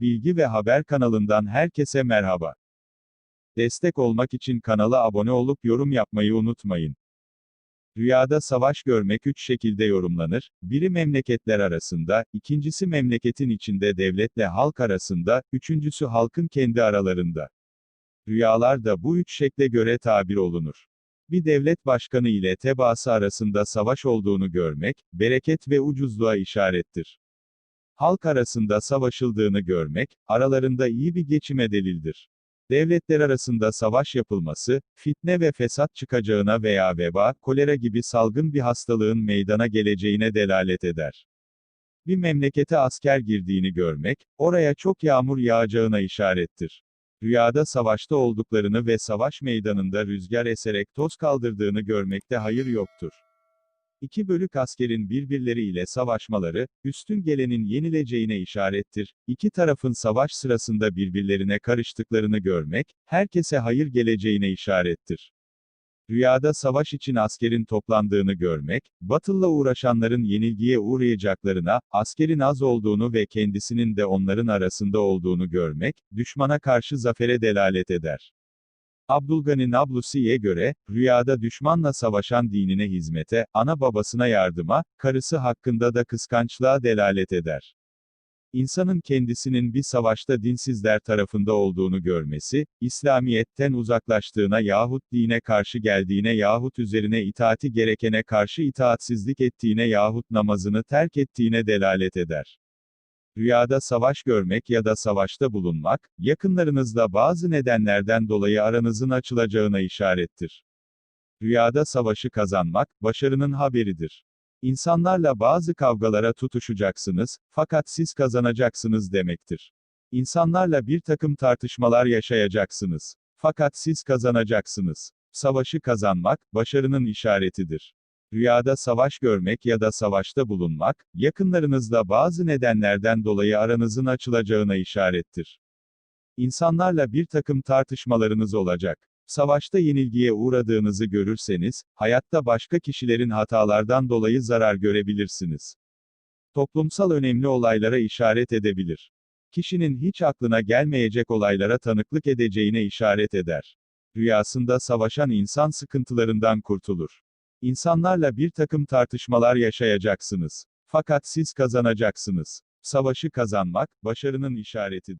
Bilgi ve Haber kanalından herkese merhaba. Destek olmak için kanala abone olup yorum yapmayı unutmayın. Rüyada savaş görmek üç şekilde yorumlanır. Biri memleketler arasında, ikincisi memleketin içinde devletle halk arasında, üçüncüsü halkın kendi aralarında. Rüyalarda bu üç şekle göre tabir olunur. Bir devlet başkanı ile tebaası arasında savaş olduğunu görmek, bereket ve ucuzluğa işarettir. Halk arasında savaşıldığını görmek, aralarında iyi bir geçime delildir. Devletler arasında savaş yapılması, fitne ve fesat çıkacağına veya veba, kolera gibi salgın bir hastalığın meydana geleceğine delalet eder. Bir memlekete asker girdiğini görmek, oraya çok yağmur yağacağına işarettir. Rüyada savaşta olduklarını ve savaş meydanında rüzgar eserek toz kaldırdığını görmekte hayır yoktur. İki bölük askerin birbirleriyle savaşmaları, üstün gelenin yenileceğine işarettir. İki tarafın savaş sırasında birbirlerine karıştıklarını görmek, herkese hayır geleceğine işarettir. Rüyada savaş için askerin toplandığını görmek, batılla uğraşanların yenilgiye uğrayacaklarına, askerin az olduğunu ve kendisinin de onların arasında olduğunu görmek, düşmana karşı zafere delalet eder. Abdülgani Nablusi'ye göre, rüyada düşmanla savaşan dinine hizmete, ana babasına yardıma, karısı hakkında da kıskançlığa delalet eder. İnsanın kendisinin bir savaşta dinsizler tarafında olduğunu görmesi, İslamiyetten uzaklaştığına yahut dine karşı geldiğine yahut üzerine itaati gerekene karşı itaatsizlik ettiğine yahut namazını terk ettiğine delalet eder. Rüyada savaş görmek ya da savaşta bulunmak, yakınlarınızla bazı nedenlerden dolayı aranızın açılacağına işarettir. Rüyada savaşı kazanmak, başarının haberidir. İnsanlarla bazı kavgalara tutuşacaksınız, fakat siz kazanacaksınız demektir. İnsanlarla bir takım tartışmalar yaşayacaksınız. Fakat siz kazanacaksınız. Savaşı kazanmak, başarının işaretidir. Rüyada savaş görmek ya da savaşta bulunmak, yakınlarınızla bazı nedenlerden dolayı aranızın açılacağına işarettir. İnsanlarla bir takım tartışmalarınız olacak. Savaşta yenilgiye uğradığınızı görürseniz, hayatta başka kişilerin hatalardan dolayı zarar görebilirsiniz. Toplumsal önemli olaylara işaret edebilir. Kişinin hiç aklına gelmeyecek olaylara tanıklık edeceğine işaret eder. Rüyasında savaşan insan sıkıntılarından kurtulur. İnsanlarla bir takım tartışmalar yaşayacaksınız. Fakat siz kazanacaksınız. Savaşı kazanmak, başarının işareti.